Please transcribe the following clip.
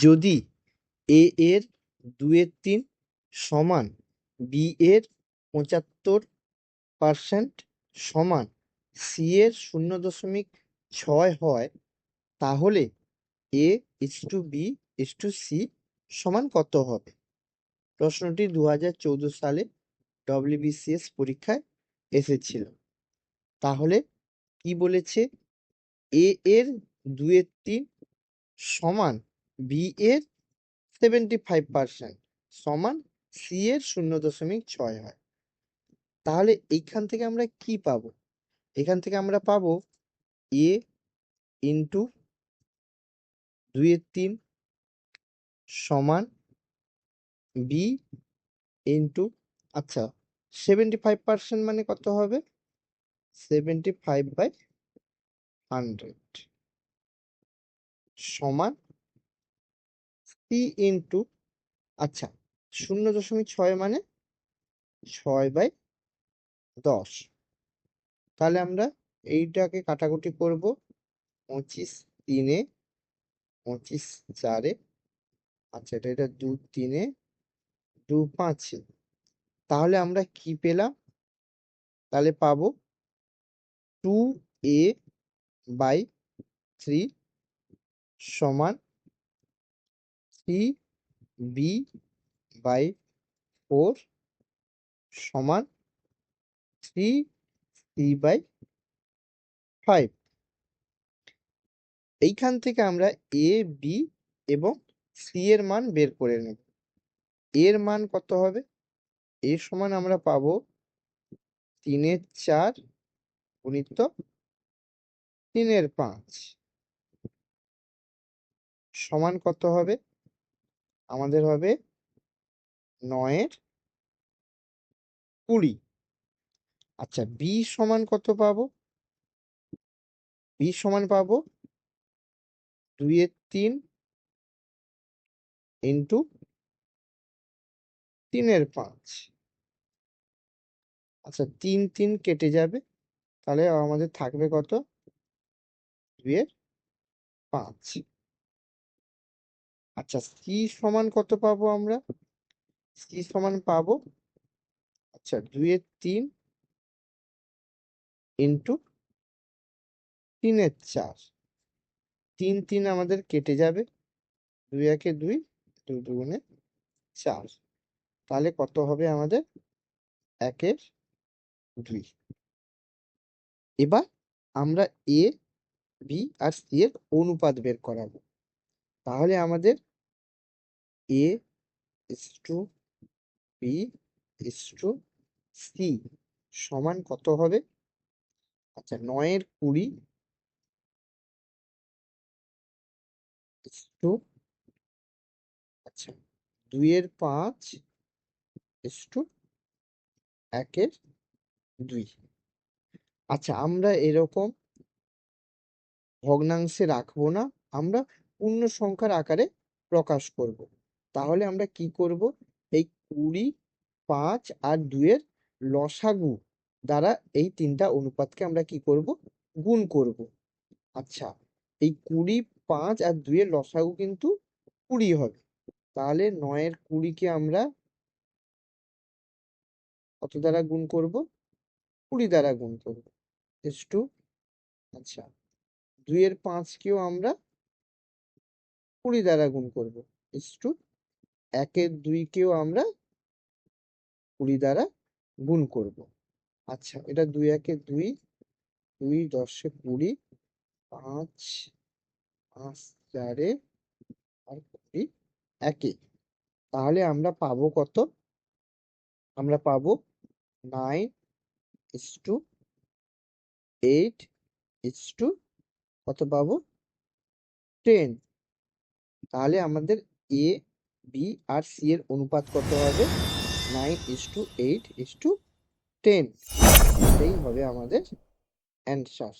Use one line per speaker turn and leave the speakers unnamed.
যদি এ এর দুয়ের তিন সমান বি এর পঁচাত্তর পার্সেন্ট সমান সি এর শূন্য দশমিক ছয় হয়, তাহলে A is to B is to C সমান কত হবে? প্রশ্নটি দু হাজার চৌদ্দ সালে ডব্লিউবিসিএস পরীক্ষায় এসেছিল। তাহলে কি বলেছে? এ এর দুয়ের তিন সমান বি এর সেভেন্টি ফাইভ পার্সেন্ট সমান সি এর শূন্য দশমিক ছয় হয়। তাহলে এইখান থেকে আমরা কি পাবো? এখান থেকে আমরা পাবো এ ইন্টু দুইয়ের তিন সমান বি ইন্টু আচ্ছা সেভেন্টি ফাইভ পার্সেন্ট মানে কত হবে? সেভেন্টি ফাইভ বাই হান্ড্রেড সমান সি ইন্টু আচ্ছা শূন্য দশমিক ছয় মানে ছয় বাই দশ। তাহলে আমরা এইটাকে কাটাকুটি করব পঁচিশ তিনে, পঁচিশ চারে আচ্ছা এটা এটা দু তিনে, দু পাঁচে। তাহলে আমরা কি পেলাম? তাহলে পাবো টু এ বাই থ্রি সমান থ্রি বি বাই ফোর সমান থ্রি সি বাই ফাইভ এইখান থেকে আমরা এ বি এবং সি এর মান বের করে নেব। এর মান কত হবে? এর সমান আমরা পাবো তিনের চার গুণিত তিনের পাঁচ। সমান কত হবে? আমাদের হবে নয়ের কুড়ি। আচ্ছা বি সমান কত পাবো? বি সমান পাবো দুইয়ের তিন ইন্টু তিনের পাঁচ। আচ্ছা তিন তিন কেটে যাবে, তাহলে আমাদের থাকবে কত? দুইয়ের পাঁচ। আচ্ছা সি সমান কত পাবো আমরা? সি সমান পাবো আচ্ছা দুইয়ের তিন ইন্টু তিনের চার। তিন তিন আমাদের কেটে যাবে। দুই একে দুই দুই দুগুণে চার। তাহলে কত হবে আমাদের? একের দুই। এবার আমরা এ বি আর সি এর অনুপাত বের করাবো। তাহলে আমাদের A is to B is to C সমান কত হবে? আচ্ছা নয়ের কুড়ি ইস টু আচ্ছা দুইয়ের পাঁচ ইস টু একের দুই। আচ্ছা আমরা এরকম ভগ্নাংশে রাখব না, আমরা পূর্ণ সংখ্যার আকারে প্রকাশ করব। তাহলে আমরা কি করব? এই কুড়ি, পাঁচ আর দুইয়ের লসাগু দ্বারা এই তিনটা অনুপাতকে আমরা কি করব? গুণ করব। আচ্ছা এই কুড়ি, পাঁচ আর দুইয়ের লসাগু কিন্তু কুড়ি হবে। তাহলে নয়ের কুড়িকে আমরা কত দ্বারা গুণ করব? কুড়ি দ্বারা গুণ করব। এস টু আচ্ছা দুইয়ের পাঁচকেও আমরা কুড়ি দ্বারা গুণ করব। ইস টু একের দুইকেও আমরা কুড়ি দ্বারা গুণ করব। আচ্ছা এটা দুই একে দুই দুই দশে কুড়ি, পাঁচ পাঁচ চারে আর কুড়ি একে। তাহলে আমরা পাবো কত? আমরা পাবো nine is to eight is to, কত পাবো? টেন। তাহলে আমাদের এ বি আর সি এর অনুপাত কত হবে? Nine is to eight is to ten এটাই হবে আমাদের অ্যান্সার